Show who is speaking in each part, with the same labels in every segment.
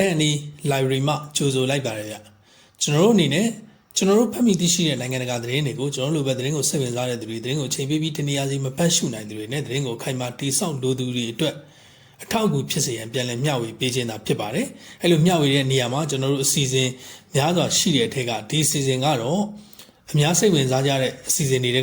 Speaker 1: အဲ့ဒီ library မှာကြိုဆိုလိုက်ပါတယ်ဗျကျွန်တော်တို့အနေနဲ့ကျွန်တော်တို့ဖတ်မိသိရှိတဲ့နိုင်ငံတကာသတင်းတွေကိုကျွန်တော်တို့လိုပဲသတင်းကိုစိတ်ဝင်စားတဲ့သူတွေသတင်းကိုချိန်ပေးပြီးတနည်းအားဖြင့်မဖတ်ရှုနိုင်သူတွေနဲ့သတင်းကိုခိုင်မာတိဆောက်လိုသူတွေအတွက်အထောက်အကူဖြစ်စေရန်ပြန်လည်မျှဝေပေးခြင်းသာဖြစ်ပါတယ်အဲ့လိုမျှဝေတဲ့နေရာမှာကျွန်တော်တို့အစီအစဉ်များစွာရှိတဲ့အထက်ကဒီအစီအစဉ်ကတော့အများစိတ်ဝင်စားကြတဲ့အစီအစဉ်တွေက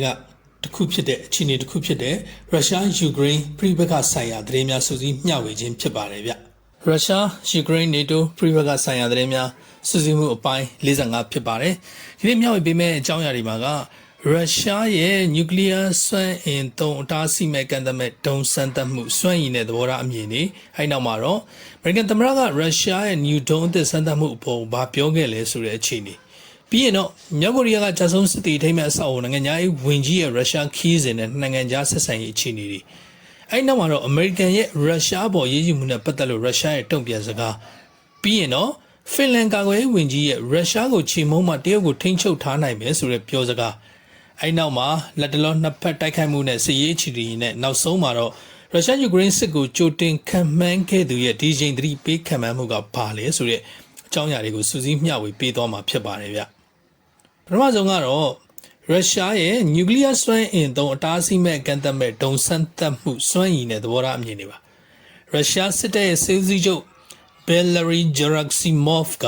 Speaker 1: တစ်ခုဖြစ်တဲ့အခြေအနေတစ်ခုဖြစ်တဲ့ရုရှားယူကရိန်းပြည်ပခဆိုင်ရာသတင်းများစုစည်းမျှဝေခြင်းဖြစ်ပါတယ်ဗျ ရုရှားယူကရိန်းနေတိုပြည်ပခဆိုင်ရာသတင်းများစုစည်းမှုအပိုင်း45ဖြစ်ပါတယ်ဒီနေ့မျှဝေပေးမယ့်အကြောင်းအရာတွေမှာကရုရှားရဲ့နျူကလ িয়ার စွမ်းအင်သုံးအတားဆီးမဲ့ကန်သမဲ့ဒုံစမ်းသပ်မှုစွမ်းရည်နဲ့သဘောထားအမြင်တွေအဲဒီနောက်မှာတော့ American သမ္မတကရုရှားရဲ့နျူဒုံအသစ်စမ်းသပ်မှုအပေါ်ဘာပြောခဲ့လဲဆိုတဲ့အခြေအနေပြီးရင်တော့မြောက်ကိုရီးယားကဂျာဆုံးစစ်တီထိမဲ့အဆောက်အအုံနိုင်ငံသားရေးဝင်ကြီးရဲ့ရုရှားခီးစဉ်နဲ့နိုင်ငံခြားဆက်ဆံရေးအခြေအနေတွေ အဲဒီနောက်မှာတော့ American ရဲ့ရုရှားပေါ်ရေးယူမှုနဲ့ပတ်သက်လို့ရုရှားရဲ့တုံ့ပြန်စကားပြီးရင်တော့ဖင်လန်ကာကွယ်ရေးဝန်ကြီးရဲ့ရုရှားကိုချီမုံမှတရုတ်ကိုထိန်းချုပ်ထားနိုင်မယ်ဆိုတဲ့ပြောစကားအဲဒီနောက်မှာလက်တလောနှစ်ဖက်တိုက်ခိုက်မှုနဲ့စစ်ရေးအခြေအနေနဲ့နောက်ဆုံးမှာတော့ရုရှားယူကရိန်းစစ်ကိုကြိုတင်ခံမှန်းခဲ့သူရဲ့ဒီချိန်သတိပေးခံမှန်းမှုကဘာလဲဆိုတဲ့အကြောင်းအရာတွေကိုစူးစီးမျှဝေပေးသွားမှာဖြစ်ပါတယ်ဗျပထမဆုံးကတော့ ရုရှားရဲ့နျူကလ িয়ার စွမ်းအင်သုံးအတားဆီးမဲ့ကန်သက်မဲ့ဒုံစမ်းသပ်မှုစွမ်းရည်နဲ့သဘောထားအမြင်တွေပါရုရှားစစ်တပ်ရဲ့စေဦးစီးချုပ် Valery Gerasimov က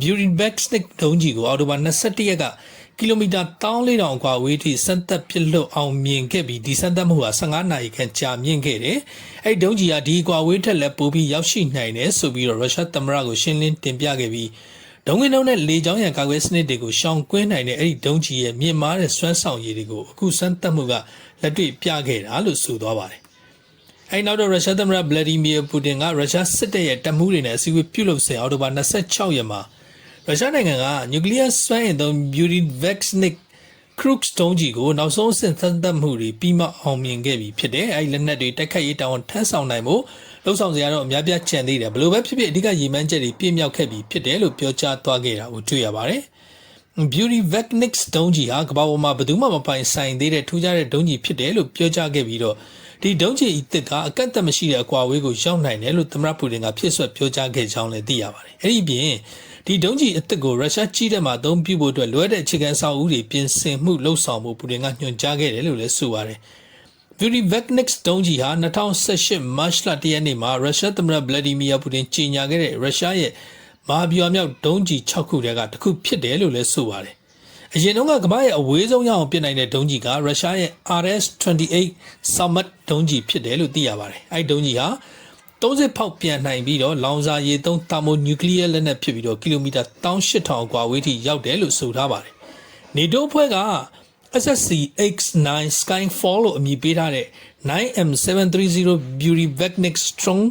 Speaker 1: Beauty Backsnick ဒုံးကြီးကိုအော်တိုဘာ21ရက်ကကီလိုမီတာ1400အကွာဝေးထိစမ်းသပ်ပစ်လွတ်အောင်မြင်ခဲ့ပြီးဒီစမ်းသပ်မှုဟာ15နာရီခန့်ကြာမြင့်ခဲ့တယ်။အဲ့ဒီဒုံးကြီးကဒီအကွာဝေးထက်လည်းပိုပြီးရောက်ရှိနိုင်တယ်ဆိုပြီးတော့ရုရှားသမ္မတကိုရှင်းလင်းတင်ပြခဲ့ပြီး ဒုံးကင်းတုံးနဲ့လေကြောင်းရန်ကာကွယ်စနစ်တွေကိုရှောင်ကွင်းနိုင်တဲ့အဲ့ဒီဒုံးကြီးရဲ့မြင့်မားတဲ့စွမ်းဆောင်ရည်တွေကိုအခုစမ်းသပ်မှုကလက်တွေ့ပြခဲ့တာလို့ဆိုသွားပါတယ်။အဲနောက်တော့ရုရှားသမ္မတဗလာဒီမီယာပူတင်ကရုရှားစစ်တပ်ရဲ့တပ်မှုတွေနဲ့အစည်းအဝေးပြုလုပ်စဉ်အောက်တိုဘာ26ရက်မှာရုရှားနိုင်ငံကနျူကလ িয়ার စွမ်းအင်သုံး Beauty Vaxnik Crux တုံးကြီးကိုနောက်ဆုံးအဆင့်သတ်သတ်မှုတွေပြီးမှအောင်မြင်ခဲ့ပြီဖြစ်တယ်။အဲဒီလက်နက်တွေတိုက်ခိုက်ရေးတောင်းထမ်းဆောင်နိုင်မှု လှုပ်ဆောင်စရာတော့အများပြားချန်သေးတယ်။ဘယ်လိုပဲဖြစ်ဖြစ်အဓိကရည်မှန်းချက်တွေပြည့်မြောက်ခဲ့ပြီဖြစ်တယ်လို့ပြောကြားသွားခဲ့တာကိုတွေ့ရပါတယ်။ Beauty Vacnix ဒုံးကြီးဟာကမ္ဘာပေါ်မှာဘယ်သူမှမပိုင်ဆိုင်သေးတဲ့ထူးခြားတဲ့ဒုံးကြီးဖြစ်တယ်လို့ပြောကြားခဲ့ပြီးတော့ဒီဒုံးကြီးအစ်စ်ကအကန့်အသတ်မရှိတဲ့အကွာအဝေးကိုရောက်နိုင်တယ်လို့သမ္မတပူတင်ကဖြစ်ဆွက်ပြောကြားခဲ့ကြောင်းလည်းသိရပါတယ်။အဲဒီပြင်ဒီဒုံးကြီးအစ်စ်ကိုရုရှားကြီးတဲ့မှာအသုံးပြုဖို့အတွက်လွှဲတဲ့အခြေခံအဆောက်အဦတွေပြင်ဆင်မှုလှုပ်ဆောင်မှုပူတင်ကညွှန်ကြားခဲ့တယ်လို့လည်းဆိုပါတယ်။ Beauty Vacnix ဒုံးကြီးဟာ2018 March လ1ရက်နေ့မှာရုရှားသမ္မတဗလာဒီမီယာပူတင်ကြီးညာခဲ့တဲ့ရုရှားရဲ့မဟာဗျူဟာမြောက်ဒုံးကြီး6ခုတည်းကတစ်ခုဖြစ်တယ်လို့လည်းဆိုပါတယ်။အရင်တုန်းကကမ္ဘာရဲ့အဝေးဆုံးရအောင်ပြစ်နိုင်တဲ့ဒုံးကြီးကရုရှားရဲ့ RS-28 Samat ဒုံးကြီးဖြစ်တယ်လို့သိရပါတယ်။အဲဒီဒုံးကြီးဟာ30ဖောက်ပြန်နိုင်ပြီးတော့လောင်စာရည်သုံးတာမိုနျူကလ িয়ার လက်နက်ဖြစ်ပြီးတော့ကီလိုမီတာ18000အကွာဝေးထိရောက်တယ်လို့ဆိုထားပါတယ်။နေတိုးဖွဲ့က SSC X9 Skyfall လို့အမည်ပေးထားတဲ့ 9M730 Beauty Vecnic Strong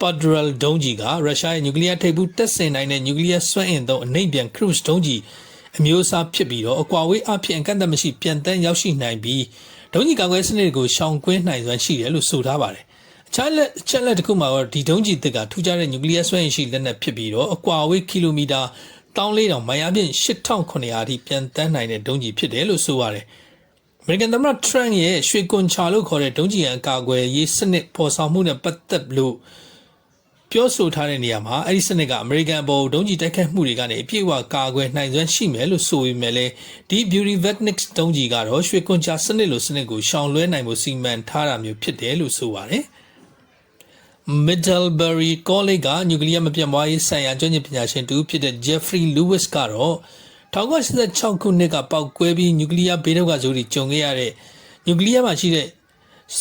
Speaker 1: Padral ဒုံးကြီးကရုရှားရဲ့နျူကလ িয়ার ထိပ်ဖူးတက်ဆင်နိုင်တဲ့နျူကလ িয়ার စွမ်းအင်သုံးအနှိမ့်ပြန် cruise ဒုံးကြီးအမျိုးအစားဖြစ်ပြီးတော့အကွာဝေးအဖြစ်အကန့်အသတ်မရှိပြန်တန်းရောက်ရှိနိုင်ပြီးဒုံးကြီးကာကွယ်စနစ်ကိုရှောင်ကွင်းနိုင်စွမ်းရှိတယ်လို့ဆိုထားပါတယ်။အခြားလက်ချက်လက်တစ်ခုမှာတော့ဒီဒုံးကြီးတစ်ကထူးခြားတဲ့နျူကလ িয়ার စွမ်းအင်ရှိလက်နက်ဖြစ်ပြီးတော့အကွာဝေးကီလိုမီတာ 1400မိုင်အပြင်8900အထိပြန်တန်းနိုင်တဲ့ဒုံးကြီးဖြစ်တယ်လို့ဆိုပါတယ်။ American သမ္မတ Trump ရဲ့ရွှေကွန်ချာလို့ခေါ်တဲ့ဒုံးကျည်အကာအကွယ်ရေးစနစ်ပေါ်ဆောင်မှုနဲ့ပတ်သက်လို့ပြောဆိုထားတဲ့နေရာမှာအဲ့ဒီစနစ်ကအမေရိကန်အပေါ်ဒုံးကျည်တိုက်ခိုက်မှုတွေကနေအပြည့်အဝကာကွယ်နိုင်စွမ်းရှိမယ်လို့ဆိုပေမဲ့လည်းဒီ Beauty Vecnix ဒုံးကျည်ကတော့ရွှေကွန်ချာစနစ်လိုစနစ်ကိုရှောင်လွှဲနိုင်မှုစီမံထားတာမျိုးဖြစ်တယ်လို့ဆိုပါတယ်။ Middlebury College ကနျူကလ িয়ার မပြတ်မွားရေးဆိုင်ရာကျွမ်းကျင်ပညာရှင်တူဖြစ်တဲ့ Jeffrey Lewis ကတော့1986ခုနှစ်ကပောက်ကွဲပြီးနျူကလ িয়ার ဘေးဒုက္ခဆိုးတွေကြုံခဲ့ရတဲ့နျူကလ িয়ার မှာရှိတဲ့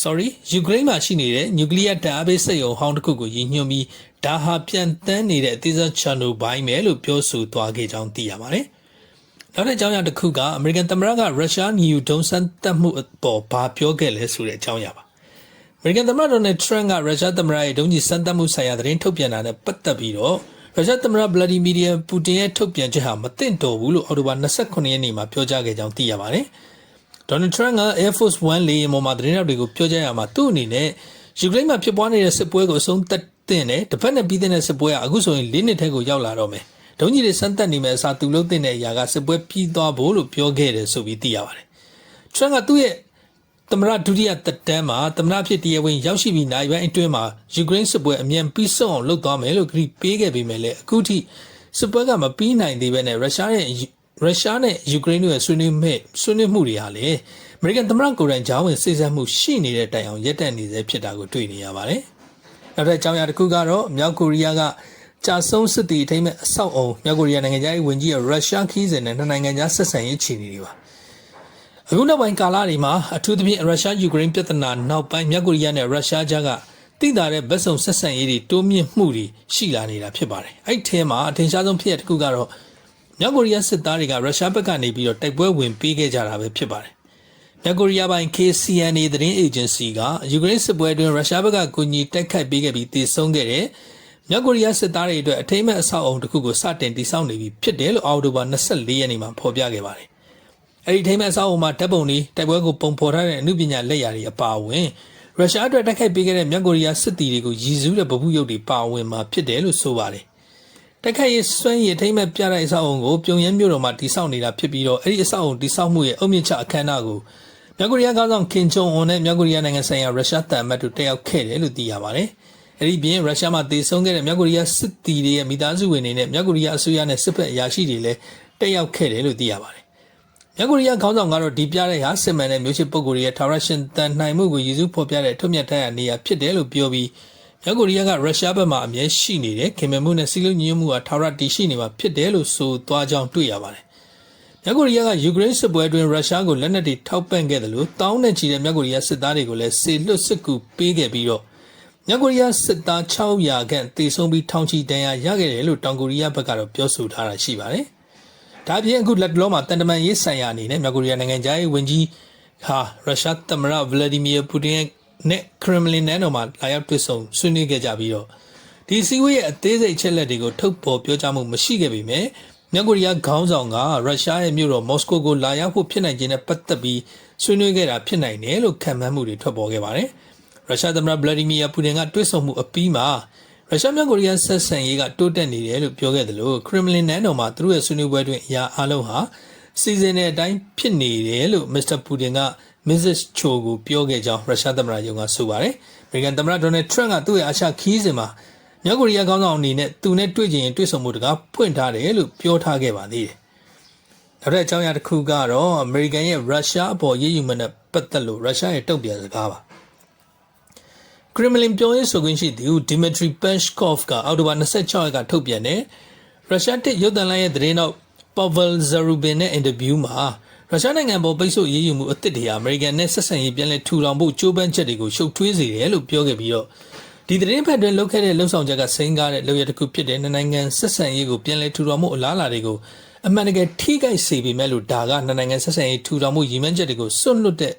Speaker 1: sorry ယူကရိန်းမှာရှိနေတဲ့နျူကလ িয়ার ဓာတ်အားပေးစက်ရုံဟောင်းတစ်ခုကိုရည်ညွှန်းပြီးဒါဟာပြန်တန်းနေတဲ့အသေးစိတ်ချန်နိုဘိုင်းပဲလို့ပြောဆိုသွားခဲ့ကြောင်းသိရပါတယ်။နောက်တစ်ကြောင်းအရာတစ်ခုကအမေရိကန်သမ္မတကရုရှားနျူဒုံစမ်းတက်မှုအပေါ်ဘာပြောခဲ့လဲဆိုတဲ့အကြောင်းအရာပါ။အမေ ရိကန်သမ္မတဒေါ်နယ်ထရန့်ကရုရှားသမ္မတရဲ့ဒုံးကျည်စမ်းသပ်မှုဆိုင်ရာသတင်းထုတ်ပြန်တာနဲ့ပတ်သက်ပြီးတော့ရုရှားသမ္မတဗလာဒီမီယာပူတင်ရဲ့ထုတ်ပြန်ချက်ဟာမသင့်တော်ဘူးလို့အော်တိုဘာ29ရက်နေ့မှာပြောကြားခဲ့ကြောင်းသိရပါတယ်။ဒေါ်နယ်ထရန့်က Air Force One လေယာဉ်ပေါ်မှာသတင်းထောက်တွေကိုပြောကြားရမှာသူ့အနေနဲ့ယူကရိန်းမှာဖြစ်ပွားနေတဲ့စစ်ပွဲကိုအဆုံးသတ်တဲ့နဲ့တစ်ဖက်နဲ့ပြီးတဲ့စစ်ပွဲကအခုဆိုရင်၄နှစ်ထက်ကိုရောက်လာတော့မယ်။ဒုံးကြီးတွေစမ်းသပ်နေမယ်အစားသူလုံးတဲ့အရာကစစ်ပွဲပြီးသွားဖို့လို့ပြောခဲ့တယ်ဆိုပြီးသိရပါတယ်။ Trump ကသူ့ရဲ့ သမရဒုတိယသက်တမ်းမှာသမရဖြစ်တရားဝင်ရောက်ရှိပြီးနိုင်ပိုင်းအတွင်းမှာယူကရိန်းစစ်ပွဲအမြန်ပြီးဆုံးအောင်လုပ်သွားမယ်လို့ကြေပေးခဲ့ပေမဲ့လည်းအခုထိစစ်ပွဲကမပြီးနိုင်သေးဘဲနဲ့ရုရှားရဲ့ရုရှားနဲ့ယူကရိန်းတို့ရဲ့ဆွေးနွေးမဲ့ဆွေးနွေးမှုတွေဟာလေအမေရိကန်သမရကိုယ်တိုင်ဂျာဝင်စိစက်မှုရှိနေတဲ့တိုင်အောင်ရက်တက်နေစေဖြစ်တာကိုတွေ့နေရပါတယ်။နောက်ထပ်အကြောင်းအရာတစ်ခုကတော့မြောက်ကိုရီးယားကကြာဆုံးစစ်တီအထိမ်းမဲ့အဆောက်အုံမြောက်ကိုရီးယားနိုင်ငံသားဝင်ကြီးရဲ့ရုရှားခီးစဉ်နဲ့နှစ်နိုင်ငံကြားဆက်ဆံရေးခြေအနေတွေပါ။ အခုနောက်ပိုင်းကာလတွေမှာအထူးသဖြင့်ရုရှားယူကရိန်းပြဿနာနောက်ပိုင်းမြောက်ကိုရီးယားနဲ့ရုရှားကြားကတိတာတဲ့ဗက်စုံဆက်ဆံရေးတွေတိုးမြင့်မှုတွေရှိလာနေတာဖြစ်ပါတယ်။အဲ့ဒီထဲမှာအထင်ရှားဆုံးဖြစ်တဲ့တစ်ခုကတော့မြောက်ကိုရီးယားစစ်သားတွေကရုရှားဘက်ကနေပြီးတော့တိုက်ပွဲဝင်ပေးခဲ့ကြတာပဲဖြစ်ပါတယ်။မြောက်ကိုရီးယားပိုင်း KCNA သတင်းအေဂျင်စီကယူကရိန်းစစ်ပွဲအတွင်းရုရှားဘက်ကကူညီတိုက်ခိုက်ပေးခဲ့ပြီးတည်ဆုံခဲ့တဲ့မြောက်ကိုရီးယားစစ်သားတွေအတွက်အထိမ်းအမှတ်အဆောက်အုံတစ်ခုကိုစတင်တည်ဆောက်နေပြီဖြစ်တယ်လို့အော်တိုဘာ24ရက်နေ့မှာဖော်ပြခဲ့ပါတယ်။ အဲဒီထိမ်းအမှတ်အဆောက်အုံမှာတပ်ပုံတွေတိုက်ပွဲကိုပုံဖော်ထားတဲ့အမှုပညာလက်ရာတွေအပါအဝင်ရုရှားအတွက်တိုက်ခိုက်ပေးခဲ့တဲ့မြောက်ကိုရီးယားစစ်သည်တွေကိုရည်စူးတဲ့ဗပုရုပ်တွေပါဝင်မှာဖြစ်တယ်လို့ဆိုပါတယ်။တိုက်ခိုက်ရေးစွမ်းရည်ထိမ့်မဲ့ပြတဲ့အဆောက်အုံကိုပြုံရမ်းမြို့တော်မှာတိစောက်နေတာဖြစ်ပြီးတော့အဲ့ဒီအဆောက်အုံတိစောက်မှုရဲ့အုတ်မြင့်ချအခမ်းအနားကိုမြောက်ကိုရီးယားခေါင်းဆောင်ကင်ဂျုံအွန်နဲ့မြောက်ကိုရီးယားနိုင်ငံဆိုင်ရာရုရှားတပ်အမတ်တို့တက်ရောက်ခဲ့တယ်လို့သိရပါတယ်။အဲ့ဒီပြင်ရုရှားမှာတည်ဆုံခဲ့တဲ့မြောက်ကိုရီးယားစစ်သည်တွေရဲ့မိသားစုဝင်တွေနဲ့မြောက်ကိုရီးယားအစိုးရနဲ့စစ်ဖက်အရာရှိတွေလည်းတက်ရောက်ခဲ့တယ်လို့သိရပါတယ်။ မြောက်ကိုရီးယားခေါင်းဆောင်ကတော့ဒီပြတဲ့ဟာစစ်မှန်တဲ့မျိုးချစ်ပုဂ္ဂိုလ်တွေရဲ့ထာဝရရှင်တန်နိုင်မှုကိုရည်စူးဖော်ပြတဲ့ထုတ်မြတ်ထားရနေရာဖြစ်တယ်လို့ပြောပြီးမြောက်ကိုရီးယားကရုရှားဘက်မှာအမြဲရှိနေတယ်ခင်မမှုနဲ့စီးလုံးညီညွတ်မှုဟာထာဝရတည်ရှိနေမှာဖြစ်တယ်လို့ဆိုသွားကြောင်းတွေ့ရပါတယ်။မြောက်ကိုရီးယားကယူကရိန်းစစ်ပွဲအတွင်းရုရှားကိုလက်နက်တွေထောက်ပံ့ခဲ့တယ်လို့တောင်းနဲ့ချီတဲ့မြောက်ကိုရီးယားစစ်သားတွေကိုလည်းစေလွတ်စစ်ကူပေးခဲ့ပြီးတော့မြောက်ကိုရီးယားစစ်သား600ခန့်တေဆုံးပြီးထောင်ချီတန်းရရခဲ့တယ်လို့တောင်ကိုရီးယားဘက်ကတော့ပြောဆိုထားတာရှိပါတယ်။ ဒါပြင်အခုလက်တလုံးမှာတန်တမန်ရေးဆိုင်ရာအနေနဲ့မြောက်ကိုရီးယားနိုင်ငံသားရေးဝန်ကြီးဟာရုရှားသမ္မတဗလာဒီမီယာပူတင်နဲ့ခရမလင်နန်းတော်မှာလာရောက်တွေ့ဆုံဆွေးနွေးခဲ့ကြပြီးတော့ဒီစည်းဝေးရဲ့အသေးစိတ်ချက်လက်တွေကိုထုတ်ပေါ်ပြောကြားမှုမရှိခဲ့ပေမဲ့မြောက်ကိုရီးယားခေါင်းဆောင်ကရုရှားရဲ့မြို့တော်မော်စကိုကိုလာရောက်ဖို့ဖြစ်နိုင်ခြင်းနဲ့ပတ်သက်ပြီးဆွေးနွေးခဲ့တာဖြစ်နိုင်တယ်လို့ခံမှန်းမှုတွေထွက်ပေါ်ခဲ့ပါတယ်။ရုရှားသမ္မတဗလာဒီမီယာပူတင်ကတွေ့ဆုံမှုအပြီးမှာ ရုရှားမြောက်ကိုရီးယားဆက်ဆံရေးကတိုးတက်နေတယ်လို့ပြောခဲ့တယ်လို့ခရမလင်နန်းတော်မှာသူတို့ရဲ့ဆွေးနွေးပွဲတွင်အရာအလုံးဟာစီစဉ်တဲ့အတိုင်းဖြစ်နေတယ်လို့မစ္စတာပူတင်က Mrs. Cho ကိုပြောခဲ့ကြောင်းရုရှားသမ္မတရုံးကဆိုပါတယ်။အမေရိကန်သမ္မတဒေါ်နယ်ထရန့်ကသူ့ရဲ့အာရှခီးစဉ်မှာမြောက်ကိုရီးယားခေါင်းဆောင်အနေနဲ့သူနဲ့တွေ့ကြရင်တွေ့ဆုံမှုတကားဖွင့်ထားတယ်လို့ပြောထားခဲ့ပါသေးတယ်။နောက်ထပ်အကြောင်းအရာတစ်ခုကတော့အမေရိကန်ရဲ့ရုရှားအပေါ်ရည်ယူမှနဲ့ပတ်သက်လို့ရုရှားရဲ့တုံ့ပြန်စကားပါ။ ကရမလင်ပြောရေးဆိုခွင့်ရှိသူဒီမီထရီပက်ရှ်ကော့ဖ်ကအောက်တိုဘာ26ရက်ကထုတ်ပြန်တဲ့ရုရှားတစ်ရုပ်သံလိုင်းရဲ့သတင်းတော့ပေါ်ဗယ်ဇရူဘင်နဲ့အင်တာဗျူးမှာရုရှားနိုင်ငံပေါ်ပိတ်ဆို့ရေးယူမှုအသစ်တွေဟာအမေရိကန်နဲ့ဆက်ဆံရေးပြန်လည်ထူထောင်ဖို့ကြိုးပမ်းချက်တွေကိုရှုပ်ထွေးစေတယ်လို့ပြောခဲ့ပြီးတော့ဒီသတင်းဖက်တွင်လုပ်ခဲ့တဲ့လှုပ်ဆောင်ချက်ကစိန်ကားတဲ့လုပ်ရတစ်ခုဖြစ်တဲ့နိုင်ငံဆက်ဆံရေးကိုပြန်လည်ထူထောင်မှုအလားအလာတွေကိုအမှန်တကယ်ထိခိုက်စေပေမဲ့လို့ဒါကနိုင်ငံဆက်ဆံရေးထူထောင်မှုရည်မှန်းချက်တွေကိုစွန့်လွတ်တဲ့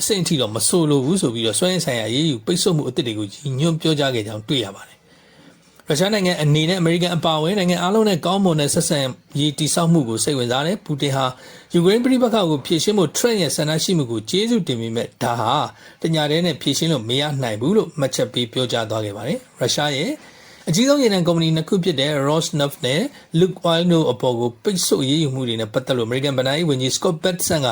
Speaker 1: အဆင့်အထိတော့မဆိုလိုဘူးဆိုပြီးတော့စွမ်းရည်ဆိုင်ရာရေးယူပိတ်ဆို့မှုအသစ်တွေကိုညွှန်ပြောကြားခဲ့ကြောင်းတွေ့ရပါတယ်ရုရှားနိုင်ငံအနေနဲ့အမေရိကန်အပါအဝင်နိုင်ငံအားလုံးနဲ့ကောင်းမွန်တဲ့ဆက်ဆံရေးတည်ဆောက်မှုကိုစိတ်ဝင်စားတယ်။ပူတင်ဟာယူကရိန်းပြည်ပခါကိုဖြည့်ရှင်းဖို့ထရန့်ရဲ့ဆန္ဒရှိမှုကိုကျေးဇူးတင်ပေမဲ့ဒါဟာတညာတဲနဲ့ဖြည့်ရှင်းလို့မရနိုင်ဘူးလို့မှတ်ချက်ပေးပြောကြားသွားခဲ့ပါတယ်။ရုရှားရဲ့အကြီးဆုံးရေနံကုမ္ပဏီနှစ်ခုဖြစ်တဲ့ Rosneft နဲ့ Lukoil တို့အပေါ်ကိုပိတ်ဆို့ရေးယူမှုတွေနဲ့ပတ်သက်လို့ American ဗဏ္ဍာရေးဝန်ကြီး Scott Bessent က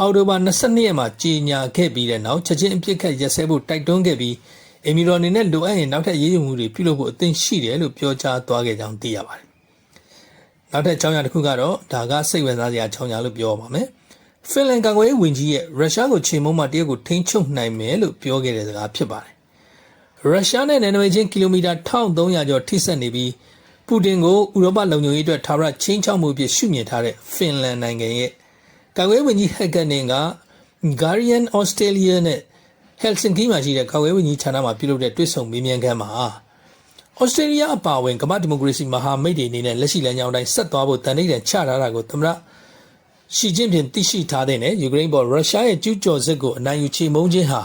Speaker 1: အော်တိုဘာ22ရက်မှာကြေညာခဲ့ပြီးတဲ့နောက်ချက်ချင်းအပြစ်ခတ်ရက်စဲဖို့တိုက်တွန်းခဲ့ပြီးအမီရောအနေနဲ့လိုအပ်ရင်နောက်ထပ်ရေးယူမှုတွေပြုလုပ်ဖို့အသင့်ရှိတယ်လို့ပြောကြားသွားခဲ့ကြောင်းသိရပါတယ်။နောက်ထပ်အကြောင်းအရာတစ်ခုကတော့ဒါကစိတ်ဝင်စားစရာအကြောင်းအရာလို့ပြောပါမယ်။ဖင်လန်ကာကွယ်ရေးဝန်ကြီးရဲ့ရုရှားကိုချိန်မုံမှတရုတ်ကိုထိန်းချုပ်နိုင်မယ်လို့ပြောခဲ့တဲ့စကားဖြစ်ပါတယ်။ရုရှားနဲ့နယ်နိမိတ်ချင်းကီလိုမီတာ1300ကျော်ထိစပ်နေပြီးပူတင်ကိုဥရောပလုံခြုံရေးအတွက်ထာဝရချင်းချောက်မှုအဖြစ်ရှုမြင်ထားတဲ့ဖင်လန်နိုင်ငံရဲ့ ကာကွယ်ရေးဝန်ကြီးဟက်ကန်နင်က Guardian Australia နဲ့ဟယ်ဆင်ကီမှာရှိတဲ့ကာကွယ်ရေးဝန်ကြီးဌာနမှာပြုလုပ်တဲ့တွေ့ဆုံမေးမြန်းခန်းမှာဩစတြေးလျအပါအဝင်ကမ္ဘာဒီမိုကရေစီမဟာမိတ်တွေအနေနဲ့လက်ရှိလမ်းကြောင်းတိုင်းဆက်သွားဖို့တန်ဋိဌာန်ချထားတာကိုသမ္မတရှီကျင်းပင်သိရှိထားတဲ့နဲ့ယူကရိန်းပေါ်ရုရှားရဲ့ကျူးကျော်စစ်ကိုအနိုင်ယူချေမှုန်းခြင်းဟာ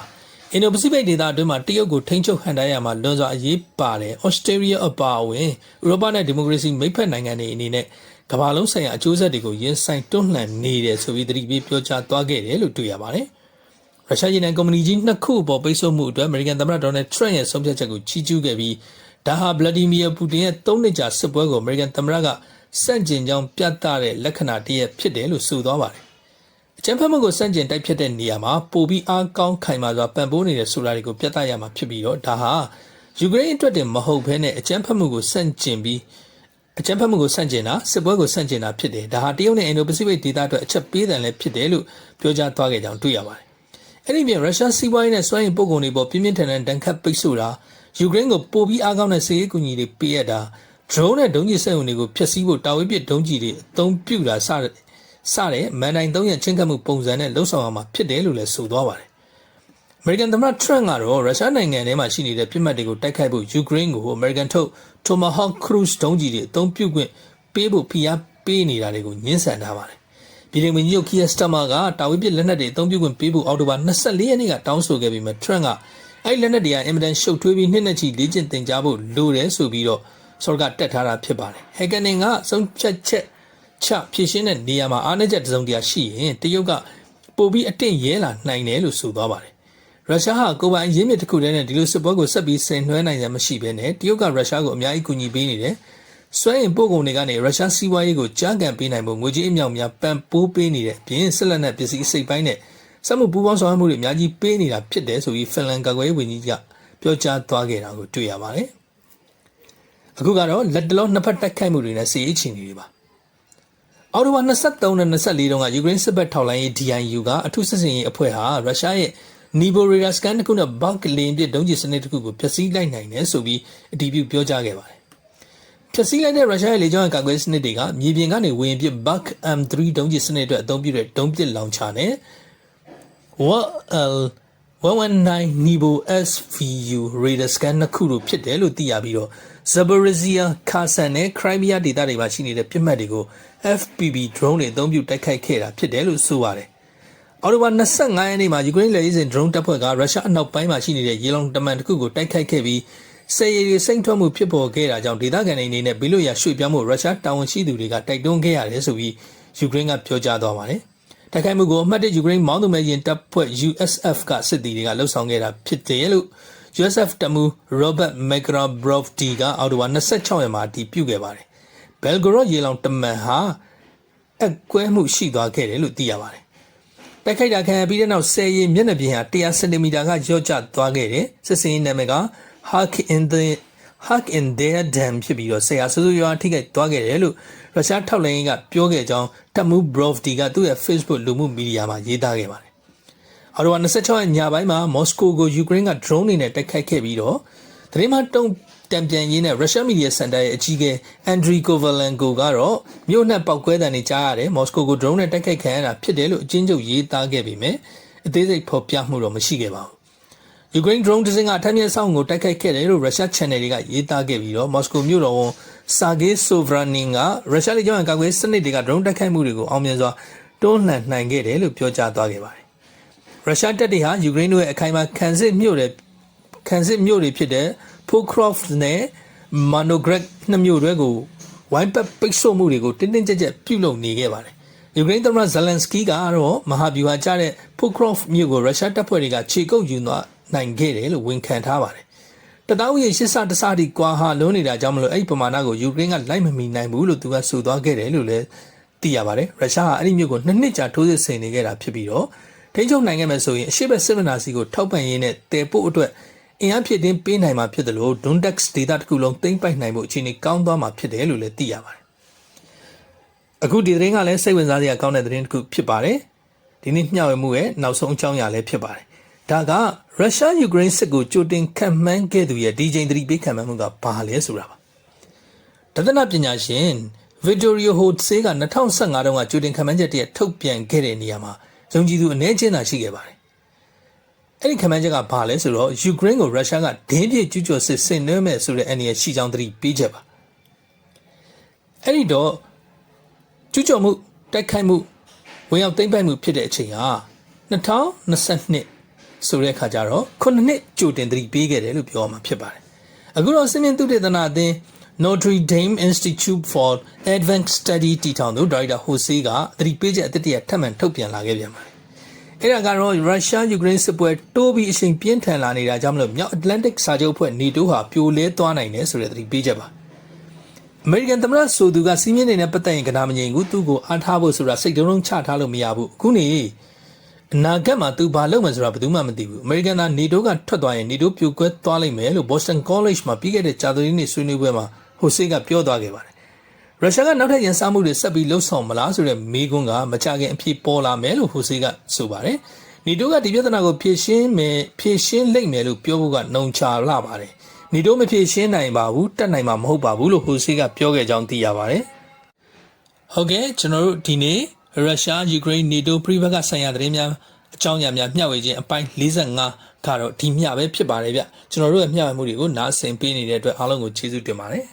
Speaker 1: အင်ဒိုပစိဖိတ်ဒေသအတွင်းမှာတရုတ်ကိုထိန်းချုပ်ဟန်တိုင်းရမှာလွန်စွာအရေးပါတယ်ဩစတြေးလျအပါအဝင်ဥရောပနဲ့ဒီမိုကရေစီမိတ်ဖက်နိုင်ငံတွေအနေနဲ့ ကမ္ဘာလုံးဆိုင်ရာအကျိုးဆက်တွေကိုရင်ဆိုင်တွန်းလှန်နေတယ်ဆိုပြီးသတိပေးပြောကြားသွားခဲ့တယ်လို့တွေ့ရပါတယ်။ရုရှားရေနံကုမ္ပဏီကြီးနှစ်ခုအပေါ်ပိတ်ဆို့မှုအတွက်အမေရိကန်သမ္မတဒေါ်နယ်ထရန့်ရဲ့ဆုံးဖြတ်ချက်ကိုချီးကျူးခဲ့ပြီးဒါဟာဗလာဒီမီယာပူတင်ရဲ့၃နှစ်ကြာစစ်ပွဲကိုအမေရိကန်သမ္မတကစန့်ကျင်ကြောင်းပြသတဲ့လက္ခဏာတည်းဖြစ်တယ်လို့ဆိုသွားပါတယ်။အကျန်းဖတ်မှုကိုစန့်ကျင်တိုက်ဖြတ်တဲ့နေရာမှာပိုပြီးအားကောင်းခိုင်မာစွာပံ့ပိုးနေတဲ့ဆိုတာတွေကိုပြသရမှာဖြစ်ပြီးတော့ဒါဟာယူကရိန်းအတွက်တင်မဟုတ်ဘဲနဲ့အကျန်းဖတ်မှုကိုစန့်ကျင်ပြီး အကြမ်းဖက်မှုကိုဆန့်ကျင်တာစစ်ပွဲကိုဆန့်ကျင်တာဖြစ်တယ်ဒါဟာတရုတ်နဲ့အင်ဒိုပစိဖိတ်ဒေသအတွက်အချက်ပေးတယ်လည်းဖြစ်တယ်လို့ပြောကြားသွားခဲ့ကြောင်းတွေ့ရပါတယ်အဲ့ဒီပြင်ရုရှားစီးပွားရေးနဲ့စွမ်းရည်ပုံကုန်တွေပေါ်ပြင်းပြင်းထန်ထန်တန်ခတ်ပိတ်ဆို့တာယူကရိန်းကိုပိုပြီးအားကောင်းတဲ့စစ်ရေးကူညီတွေပေးရတာ drone နဲ့ဒုံးကျည်စက်ရုံတွေကိုဖျက်ဆီးဖို့တာဝေးပစ်ဒုံးကျည်တွေအသုံးပြုတာစတဲ့စတဲ့မန်တိုင်း၃ရက်ချင်းကပ်မှုပုံစံနဲ့လှုပ်ဆောင်ရမှာဖြစ်တယ်လို့လည်းဆိုသွားပါတယ် အမေရိကန်သမ္မတထရန့်ကတော့ရုရှားနိုင်ငံထဲမှာရှိနေတဲ့ပြစ်မှတ်တွေကိုတိုက်ခိုက်ဖို့ယူကရိန်းကိုအမေရိကန်ထုတ် Tomahawk Cruise ဒုံးကျည်တွေအသုံးပြုခွင့်ပေးဖို့ဖိအားပေးနေတာတွေကိုညှင်းဆန်ထားပါတယ်။ပြည်ထောင်စုကြီးကီယက်စတမာကတာဝေးပစ်လက်နက်တွေအသုံးပြုခွင့်ပေးဖို့အော်တိုဘာ24ရက်နေ့ကတောင်းဆိုခဲ့ပြီးမှထရန့်ကအဲ့လက်နက်တွေကအင်မတန်ရှုပ်ထွေးပြီးနှစ်နဲ့ချီလေ့ကျင့်သင်ကြားဖို့လိုတယ်ဆိုပြီးတော့ဆော့ကတက်ထားတာဖြစ်ပါတယ်။ဟက်ကန်နင်ကဆုံးဖြတ်ချက်ချဖြည့်ရှင်းတဲ့နေရာမှာအားနည်းချက်တစ်စုံတရာရှိရင်တရုတ်ကပိုပြီးအတင့်ရဲလာနိုင်တယ်လို့ဆိုသွားပါတယ်။ ရုရှားဟာကိုယ်ပိုင်ရင်းမြစ်တစ်ခုတည်းနဲ့ဒီလိုစစ်ပွဲကိုဆက်ပြီးဆင်နွှဲနိုင်ရမရှိဘဲနဲ့တရုတ်ကရုရှားကိုအများကြီးကူညီပေးနေတယ်။စွမ်းရင်ပို့ကုန်တွေကနေရုရှားစီးပွားရေးကိုကြားကန်ပေးနိုင်ဖို့ငွေကြေးအမြောက်များပံ့ပိုးပေးနေတဲ့အပြင်ဆက်လက်နဲ့ပစ္စည်းအစိပ်ပိုင်းနဲ့စက်မှုပူးပေါင်းဆောင်ရွက်မှုတွေအများကြီးပေးနေတာဖြစ်တယ်ဆိုပြီးဖင်လန်ကာကွယ်ရေးဝန်ကြီးကပြောကြားသွားခဲ့တာကိုတွေ့ရပါတယ်။အခုကတော့လက်တလုံးနှစ်ဖက်တိုက်ခိုက်မှုတွေနဲ့စီးရေးချင်နေတွေပါ။အော်တိုဘာ23နဲ့24တုန်းကယူကရိန်းစစ်ဘက်ထောက်လှမ်းရေး DIU ကအထူးစစ်စင်ရေးအဖွဲ့ဟာရုရှားရဲ့ နီဘိုရီယာစကန်တစ်ခုနဲ့ဘတ်လင်ပြဒုံးကျည်စနစ်တစ်ခုကိုဖျက်ဆီးလိုက်နိုင်တယ်ဆိုပြီးအတည်ပြုပြောကြားခဲ့ပါတယ်။ဖျက်ဆီးလိုက်တဲ့ရုရှားရဲ့လေကြောင်းကာကွယ်စနစ်တွေကမြေပြင်ကနေဝင်ပစ် Buk M3 ဒုံးကျည်စနစ်အတွက်အသုံးပြုတဲ့ဒုံးပစ်လောင်ချာနဲ့ WL 119 Nibo SVU radar scan နှစ်ခုတို့ဖြစ်တယ်လို့သိရပြီးတော့ Zaporizhia, Kherson နဲ့ Crimea ဒေသတွေမှာရှိနေတဲ့ပြစ်မှတ်တွေကို FPV drone တွေအသုံးပြုတိုက်ခိုက်ခဲ့တာဖြစ်တယ်လို့ဆိုပါတယ်။ အော်တိုဘာ25ရက်နေ့မှာယူကရိန်းလေယာဉ် drone တပ်ဖွဲ့ကရုရှားအနောက်ပိုင်းမှာရှိနေတဲ့ရေလုံတမန်တစ်ခုကိုတိုက်ခိုက်ခဲ့ပြီးစေရည်စိမ့်ထွက်မှုဖြစ်ပေါ်ခဲ့တာကြောင့်ဒေသခံတွေအနေနဲ့ဘီလိုရရွှေ့ပြောင်းမှုရုရှားတာဝန်ရှိသူတွေကတိုက်တွန်းခဲ့ရတယ်ဆိုပြီးယူကရိန်းကပြောကြားသွားပါတယ်။တိုက်ခိုက်မှုကိုအမှတ်တယူကရိန်းမောင်းသူမဲ့ရင်တပ်ဖွဲ့ USF ကစစ်သည်တွေကလှုပ်ဆောင်ခဲ့တာဖြစ်တယ်လို့ USF တမူ Robert Makrabrovdi ကအော်တိုဘာ26ရက်မှာအတည်ပြုခဲ့ပါတယ်။ Belgorod ရေလောင်တမန်ဟာအကွဲမှုရှိသွားခဲ့တယ်လို့သိရပါတယ်။ တိုက်ခိုက်တာခံရပြီးတဲ့နောက်ဆယ်ရီမျက်နှာပြင်ဟာ100စင်တီမီတာကရော့ကျသွားခဲ့တယ်။စစ်စင်နာမည်က Hawk in the Hawk in their dam ဖြစ်ပြီးတော့ဆရာဆူဆူရွာထိခိုက်သွားခဲ့တယ်လို့ရုရှားထောက်လှမ်းရေးကပြောခဲ့ကြောင်းတမူ Brovdi ကသူ့ရဲ့ Facebook လူမှုမီဒီယာမှာရေးသားခဲ့ပါတယ်။အော်တိုဝါ26ရက်ညပိုင်းမှာမော်စကိုကိုယူကရိန်းက drone တွေနဲ့တိုက်ခိုက်ခဲ့ပြီးတော့သတင်းမှတုံ တံပြန်ရင်းနဲ့ရုရှားမီဒီယာစင်တာရဲ့အကြီးအကဲအန်ဒရီကိုဗလန်ကိုကတော့မြို့နှက်ပောက်ကွဲတံတွေကြားရတယ်မော်စကိုကို drone နဲ့တိုက်ခိုက်ခံရတာဖြစ်တယ်လို့အချင်းချုပ်ရေးသားခဲ့ပေမဲ့အသေးစိတ်ဖော်ပြမှုတော့မရှိခဲ့ပါဘူးယူကရိန်း drone တစ်စင်းကအထက်မြင့်ဆောင်ကိုတိုက်ခိုက်ခဲ့တယ်လို့ရုရှား channel တွေကရေးသားခဲ့ပြီးတော့မော်စကိုမြို့တော်ဝန်စာဂေးဆိုဗရာနင်ကရုရှားလေကြောင်းကာကွယ်စနစ်တွေက drone တိုက်ခိုက်မှုတွေကိုအောင်မြင်စွာတွန်းလှန်နိုင်ခဲ့တယ်လို့ပြောကြားသွားခဲ့ပါတယ်ရုရှားတပ်တွေဟာယူကရိန်းတို့ရဲ့အခိုင်အမာခံစစ်မြို့တွေခံစစ်မြို့တွေဖြစ်တဲ့ Pokrovsk နဲ့ Manograd နှစ်မြို့တွေကိုဝိုင်းပတ်ပိတ်ဆို့မှုတွေကိုတင်းတင်းကြပ်ကြပ်ပြုလုပ်နေခဲ့ပါတယ်။ယူကရိန်းသမ္မတဇလန်စကီကတော့မဟာဗျူဟာကျတဲ့ Pokrovsk မြို့ကိုရုရှားတပ်ဖွဲ့တွေကခြေကုပ်ယူသွားနိုင်ခဲ့တယ်လို့ဝန်ခံထားပါတယ်။တတောင်းရီရှစ်ဆတစတိကွာဟာလုံးနေတာကြောင့်မလို့အဲ့ဒီပမာဏကိုယူကရိန်းကလိုက်မမီနိုင်ဘူးလို့သူကဆိုသွားခဲ့တယ်လို့လည်းသိရပါတယ်။ရုရှားဟာအဲ့ဒီမြို့ကိုနှစ်နှစ်ကြာထိုးစစ်ဆင်နေခဲ့တာဖြစ်ပြီးတော့ထိန်းချုပ်နိုင်ခဲ့မယ်ဆိုရင်အရှိတ်စစ်မနာစီကိုထောက်ပံ့ရင်းနဲ့တည်ပို့အတွက် အင်အားဖြစ်တင်းပေးနိုင်မှာဖြစ်တယ်လို့ Dondex ဒေတာတစ်ခုလုံးသိမ့်ပိုက်နိုင်မှုအခြေအနေကောင်းသွားမှာဖြစ်တယ်လို့လည်းသိရပါတယ်။အခုဒီသတင်းကလည်းစိတ်ဝင်စားစရာကောင်းတဲ့သတင်းတစ်ခုဖြစ်ပါတယ်။ဒီနေ့မျှဝေမှုရဲ့နောက်ဆုံးအကြောင်းအရာလည်းဖြစ်ပါတယ်။ဒါကရုရှားယူကရိန်းစစ်ကိုကြိုတင်ခံမှန်းခဲ့သူရဲ့ဒီချိန်သတိပေးခံမှန်းမှုကဘာလဲဆိုတာပါ။ဒသနာပညာရှင် Vittorio Hotze က2015တုန်းကကြိုတင်ခံမှန်းချက်တည်းထုတ်ပြန်ခဲ့တဲ့နေရာမှာယုံကြည်သူအနည်းချင်းသာရှိခဲ့ပါတယ် အဲ့ဒီခံမှန်းချက်ကဘာလဲဆိုတော့ယူကရိန်းကိုရုရှားကဒင်းပြကျူးကျော်စစ်ဆင်နွှဲမဲ့ဆိုတဲ့အန္တရာယ်ရှိကြောင်းသတိပေးချက်ပါအဲ့ဒီတော့ကျူးကျော်မှုတိုက်ခိုက်မှုဝင်ရောက်သိမ်းပိုက်မှုဖြစ်တဲ့အချိန်ဟာ2022ဆိုတဲ့အခါကျတော့ခုနှစ်ကြိုတင်သတိပေးခဲ့တယ်လို့ပြောရမှာဖြစ်ပါတယ်အခုတော့စင်မြင့်သုတေသနအသင်း Notre Dame Institute for Advanced Study တည်ထောင်သူဒေါက်တာဟိုဆေးကသတိပေးချက်အသစ်တရထပ်မံထုတ်ပြန်လာခဲ့ပြန်ပါတယ် အဲ့ဒါကတော့ရုရှားယူကရိန်းစစ်ပွဲတိုးပြီးအချိန်ပြင်းထန်လာနေတာကြောင့်မလို့မြောက်အတ္တလန်တစ်စာချုပ်အဖွဲ့ NATO ဟာပြိုလဲသွားနိုင်တယ်ဆိုတဲ့သတိပေးချက်ပါအမေရိကန်သမ္မတဆိုသူကစီးမြင့်နေတဲ့ပတ်သက်ရင်ကနာမငြိမ်ဘူးသူ့ကိုအားထားဖို့ဆိုတာစိတ်တုံးလုံးချထားလို့မရဘူးအခုနေအနာဂတ်မှာသူဘာလုပ်မယ်ဆိုတာဘယ်သူမှမသိဘူးအမေရိကန်သားနေတိုးကထွက်သွားရင်နေတိုးပြိုကွဲသွားလိမ့်မယ်လို့ Boston College မှာပြီးခဲ့တဲ့ကြာသပတေးနေ့ဆွေးနွေးပွဲမှာဟိုဆေးကပြောသွားခဲ့ပါတယ် ရုရှားကနောက်ထပ်ရန်စမှုတွေဆက်ပြီးလှုပ်ဆောင်မလားဆိုတဲ့မေးခွန်းကမကြခင်အဖြစ်ပေါ်လာမယ်လို့ဟိုဆေးကဆိုပါတယ်နေတိုးကဒီပြဿနာကိုဖြေရှင်းမယ်ဖြေရှင်းလိမ့်မယ်လို့ပြောဖို့ကနှုံချလာပါတယ်နေတိုးမဖြေရှင်းနိုင်ပါဘူးတက်နိုင်မှာမဟုတ်ပါဘူးလို့ဟိုဆေးကပြောခဲ့ကြောင်းသိရပါတယ်ဟုတ်ကဲ့ကျွန်တော်တို့ဒီနေ့ရုရှားယူကရိန်းနေတိုပြည်ပကဆိုင်ရာသတင်းများအကြောင်းအရာများမျှဝေခြင်းအပိုင်း45ကတော့ဒီမျှပဲဖြစ်ပါတယ်ဗျကျွန်တော်တို့ရဲ့မျှဝေမှုတွေကိုနားဆင်ပေးနေတဲ့အတွက်အားလုံးကိုကျေးဇူးတင်ပါတယ်